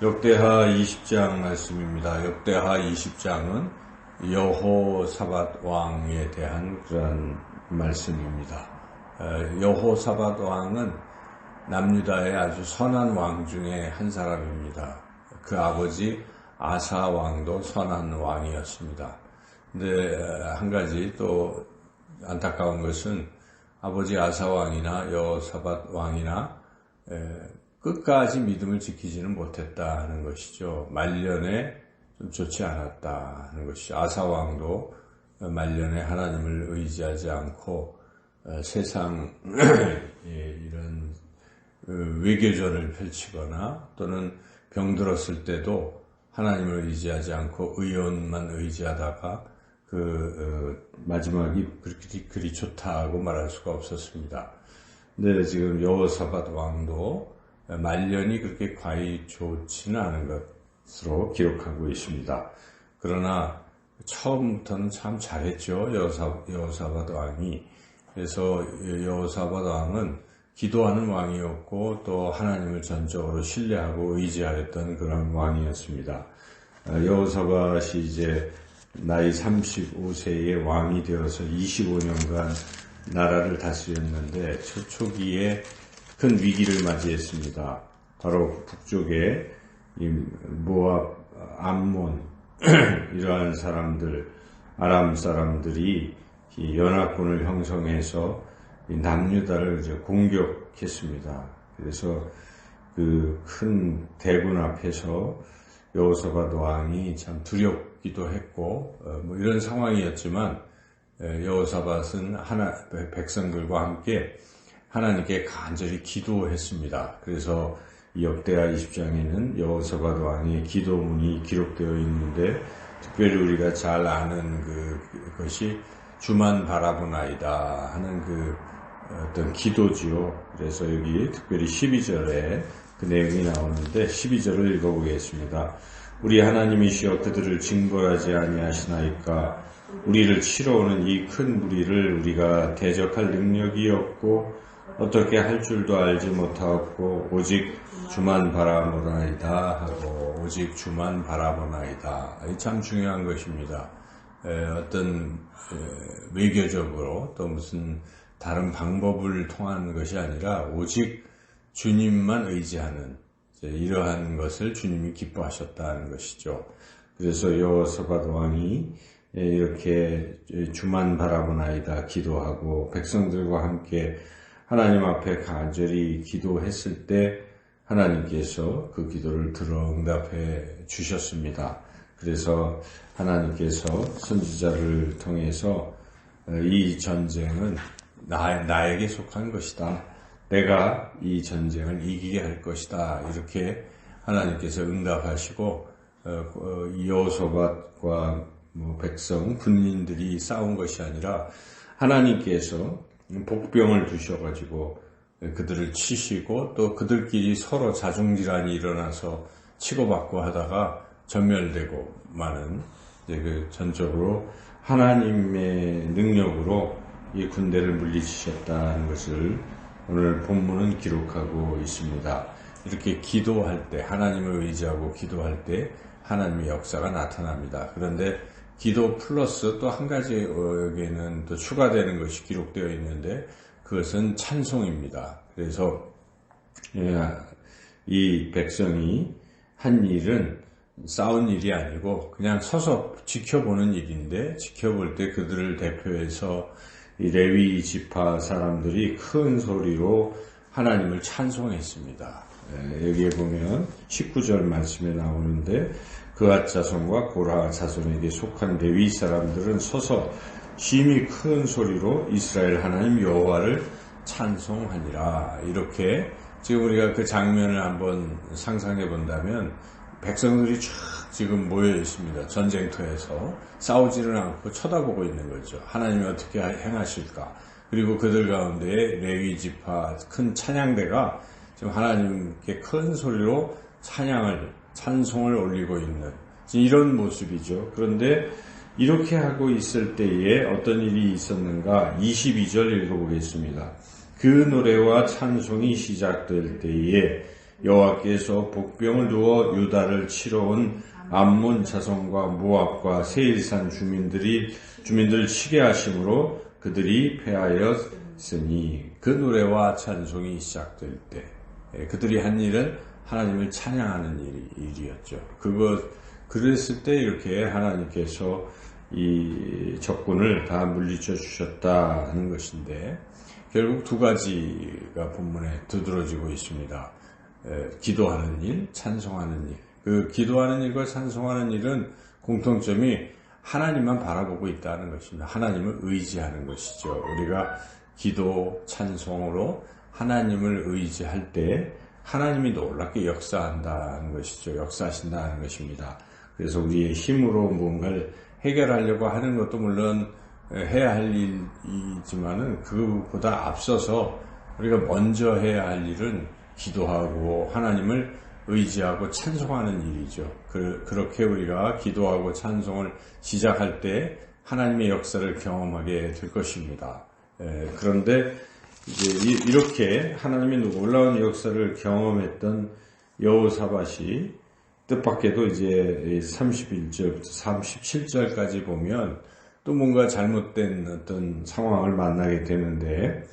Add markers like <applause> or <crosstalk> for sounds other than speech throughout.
역대하 20장 말씀입니다. 역대하 20장은 여호사밧 왕에 대한 그런 말씀입니다. 어, 여호사밧 왕은 남유다의 아주 선한 왕 중에 한 사람입니다. 그 아버지 아사 왕도 선한 왕이었습니다. 근데 어, 한 가지 또 안타까운 것은 아버지 아사 왕이나 여호사밧 왕이나 끝까지 믿음을 지키지는 못했다는 것이죠. 말년에 좀 좋지 않았다 하는 것이죠. 아사왕도 말년에 하나님을 의지하지 않고 어, 세상 <clears throat> 예, 이런 어, 외교전을 펼치거나 또는 병들었을 때도 하나님을 의지하지 않고 의원만 의지하다가 그 어, 마지막이 그렇게 그리 좋다고 말할 수가 없었습니다. 근데 지금 여호사밧 왕도 말년이 그렇게 과히 좋지는 않은 것으로 기록하고 있습니다. 그러나 처음부터는 참 잘했죠. 여호사, 여호사밧 왕이. 그래서 여호사밧 왕은 기도하는 왕이었고 또 하나님을 전적으로 신뢰하고 의지하였던 그런 왕이었습니다. 여호사밧이 이제 나이 35세에 왕이 되어서 25년간 나라를 다스렸는데 초초기에 큰 위기를 맞이했습니다. 바로 북쪽에 모압, 암몬 <clears throat> 이러한 사람들, 아람 사람들이 연합군을 형성해서 남유다를 공격했습니다. 그래서 그 큰 대군 앞에서 여호사밧 왕이 참 두렵기도 했고 어, 뭐 이런 상황이었지만 여호사밧은 하나 백성들과 함께 하나님께 간절히 기도했습니다. 그래서 역대하 20장에는 여호사밧 왕의 기도문이 기록되어 있는데 특별히 우리가 잘 아는 그, 그것이 주만 바라보나이다 하는 그 어떤 기도지요. 그래서 여기 특별히 12절에 그 내용이 나오는데 12절을 읽어보겠습니다. 우리 하나님이시여 그들을 징벌하지 아니하시나이까 우리를 치러 오는 이 큰 무리를 우리가 대적할 능력이 없고 어떻게 할 줄도 알지 못하고 오직 주만 바라보나이다 하고 오직 주만 바라보나이다. 참 중요한 것입니다. 어떤 외교적으로 또 무슨 다른 방법을 통한 것이 아니라 오직 주님만 의지하는 이러한 것을 주님이 기뻐하셨다는 것이죠. 그래서 여호사밧 왕이 이렇게 주만 바라보나이다 기도하고 백성들과 함께 하나님 앞에 간절히 기도했을 때 하나님께서 그 기도를 들어 응답해 주셨습니다. 그래서 하나님께서 선지자를 통해서 어, 이 전쟁은 나, 나에게 속한 것이다. 내가 이 전쟁을 이기게 할 것이다. 이렇게 하나님께서 응답하시고 어, 어, 뭐 백성 군인들이 싸운 것이 아니라 하나님께서 복병을 두셔가지고 그들을 치시고 또 그들끼리 서로 자중질환이 일어나서 치고받고 하다가 전멸되고 많은 그 전적으로 하나님의 능력으로 이 군대를 물리치셨다는 것을 오늘 본문은 기록하고 있습니다. 이렇게 기도할 때 하나님을 의지하고 기도할 때 하나님의 역사가 나타납니다. 그런데 기도 플러스 또 한 가지 여기에는 또 추가되는 것이 기록되어 있는데 그것은 찬송입니다. 그래서 예, 이 백성이 한 일은 싸운 일이 아니고 그냥 서서 지켜보는 일인데 지켜볼 때 그들을 대표해서 레위 지파 사람들이 큰 소리로 하나님을 찬송했습니다. 예, 여기에 보면 19절 말씀에 나오는데 그앗 자손과 고라 자손에게 속한 레위 사람들은 서서 심히 큰 소리로 이스라엘 하나님 여호와를 찬송하니라. 이렇게 지금 우리가 그 장면을 한번 상상해 본다면 백성들이 쫙 지금 모여 있습니다. 전쟁터에서 싸우지는 않고 쳐다보고 있는 거죠. 하나님이 어떻게 행하실까? 그리고 그들 가운데 레위 지파 큰 찬양대가 지금 하나님께 큰 소리로 찬양을 찬송을 올리고 있는 이런 모습이죠. 그런데 이렇게 하고 있을 때에 어떤 일이 있었는가 22절 읽어보겠습니다. 그 노래와 찬송이 시작될 때에 여호와께서 복병을 두어 유다를 치러 온 암몬 자손과 모압과 세일산 주민들이 주민들을 치게 하심으로 그들이 패하였으니 그 노래와 찬송이 시작될 때 예, 그들이 한 일은 하나님을 찬양하는 일이, 일이 었죠. 그것 그랬을 때 이렇게 하나님께서 이 적군을 다 물리쳐 주셨다 하는 것인데 결국 두 가지가 본문에 두드러지고 있습니다. 에, 기도하는 일, 찬송하는 일. 그 기도하는 일과 찬송하는 일은 공통점이 하나님만 바라보고 있다는 것입니다. 하나님을 의지하는 것이죠. 우리가 기도, 찬송으로 하나님을 의지할 때 하나님이 놀랍게 역사한다는 것이죠. 역사하신다는 것입니다. 그래서 우리의 힘으로 무언가를 해결하려고 하는 것도 물론 해야 할 일이지만은 그보다 앞서서 우리가 먼저 해야 할 일은 기도하고 하나님을 의지하고 찬송하는 일이죠. 그, 렇게 우리가 기도하고 찬송을 시작할 때 하나님의 역사를 경험하게 될 것입니다. 에, 그런데 이제 이, 렇게 하나님의 놀라운 역사를 경험했던 여호사밭이 뜻밖에도 이제 31절부터 37절까지 보면 또 뭔가 잘못된 어떤 상황을 만나게 되는데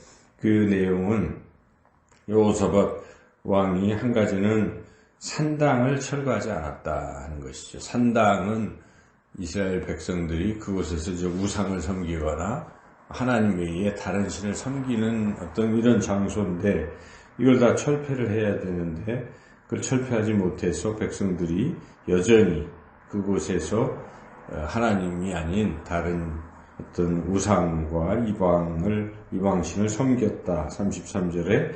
그 내용은 여호사밧 왕이 한 가지는 산당을 철거하지 않았다 하는 것이죠. 산당은 이스라엘 백성들이 그곳에서 우상을 섬기거나 하나님 외에 다른 신을 섬기는 어떤 이런 장소인데 이걸 다 철폐를 해야 되는데 그걸 철폐하지 못해서 백성들이 여전히 그곳에서 어, 하나님이 아닌 다른 어떤 우상과 이방을 이방신을 섬겼다. 33절에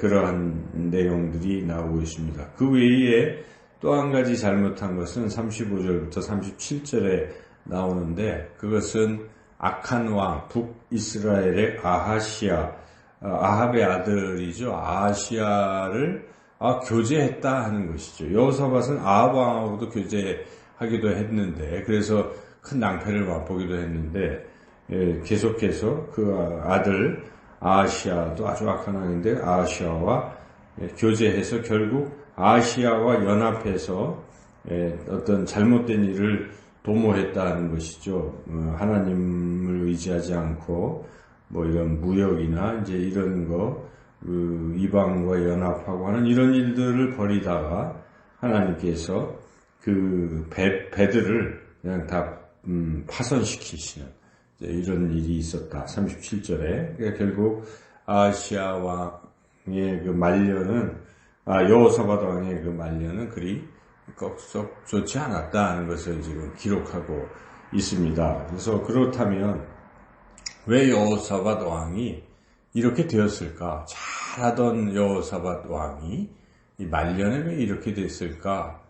그러한 내용들이 나오고 있습니다. 그 외에 또 한 가지 잘못한 것은 35절부터 37절에 나오는데 그것은 악한 왕 북이스라엘의 아하시아 어, 아합의 아들이죠. 아하시아를 아, 교제했다 하는 것이죠. 여호사밧은 아합 왕하고도 교제하기도 했는데 그래서 큰 낭패를 맛보기도 했는데 예, 계속해서 그 아들 아시아도 아주 악한 왕인데 아시아와 예, 교제해서 결국 아시아와 연합해서 예, 어떤 잘못된 일을 도모했다는 것이죠. 어, 하나님을 의지하지 않고 뭐 이런 무역이나 이제 이런 거 그 이방과 연합하고 하는 이런 일들을 벌이다가 하나님께서 그 배, 배들을 그냥 다 음, 파손시키시는 이런 일이 있었다. 37절에 그러니까 결국 아시아 왕의 그 말년은 아, 여호사밧 왕의 그 말년은 그리 썩 좋지 않았다는 것을 지금 기록하고 있습니다. 그래서 그렇다면 왜 여호사밧 왕이 이렇게 되었을까? 잘하던 여호사밧 왕이 이 말년에 왜 이렇게 됐을까?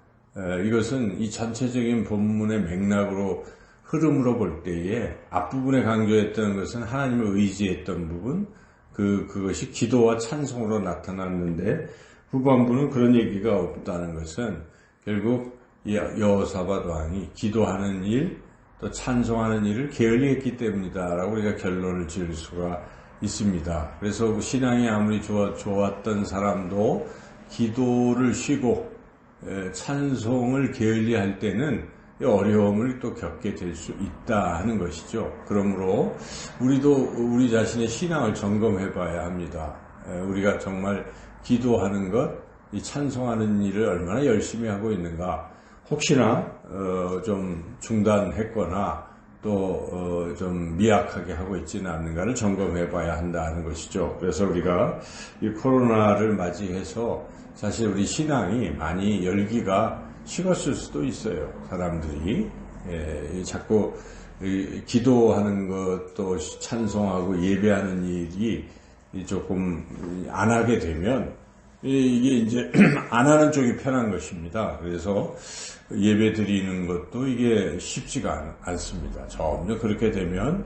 이것은 이 전체적인 본문의 맥락으로 흐름으로 볼 때에 앞부분에 강조했던 것은 하나님을 의지했던 부분, 그, 그것이 기도와 찬송으로 나타났는데 후반부는 그런 얘기가 없다는 것은 결국 여호사밧 왕이 기도하는 일, 또 찬송하는 일을 게을리 했기 때문이다라고 우리가 결론을 지을 수가 있습니다. 그래서 신앙이 아무리 좋아, 좋았던 사람도 기도를 쉬고 찬송을 게을리 할 때는 어려움을 또 겪게 될 수 있다 하는 것이죠. 그러므로 우리도 우리 자신의 신앙을 점검해 봐야 합니다. 우리가 정말 기도하는 것, 이 찬송하는 일을 얼마나 열심히 하고 있는가. 혹시나 어, 좀 중단했거나 또좀 어, 미약하게 하고 있지는 않는가를 점검해 봐야 한다는 것이죠. 그래서 우리가 이 코로나를 맞이해서 사실 우리 신앙이 많이 열기가 식었을 수도 있어요. 사람들이 예, 자꾸 기도하는 것도 찬송하고 예배하는 일이 조금 안 하게 되면 이게 이제 <clears throat> 안 하는 쪽이 편한 것입니다. 그래서 예배 드리는 것도 이게 쉽지가 않, 습니다 점점 그렇게 되면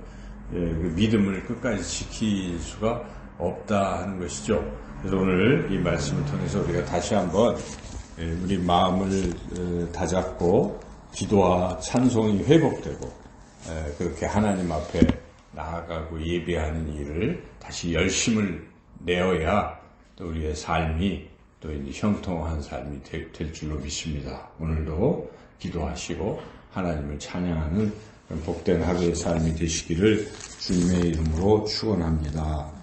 예, 그 믿음을 끝까지 지킬 수가 없다 하는 것이죠. 그래서 오늘 이 말씀을 통해서 우리가 다시 한번 예, 우리 마음을 어, 다잡고 기도와 찬송이 회복되고 예, 그렇게 하나님 앞에 나아가고 예배하는 일을 다시 열심을 내어야 또 우리의 삶이 또 이제 형통한 삶이 되- 될 줄로 믿습니다. 오늘도 기도하시고 하나님을 찬양하는 복된 하루의 삶이 되시기를 주님의 이름으로 축원합니다.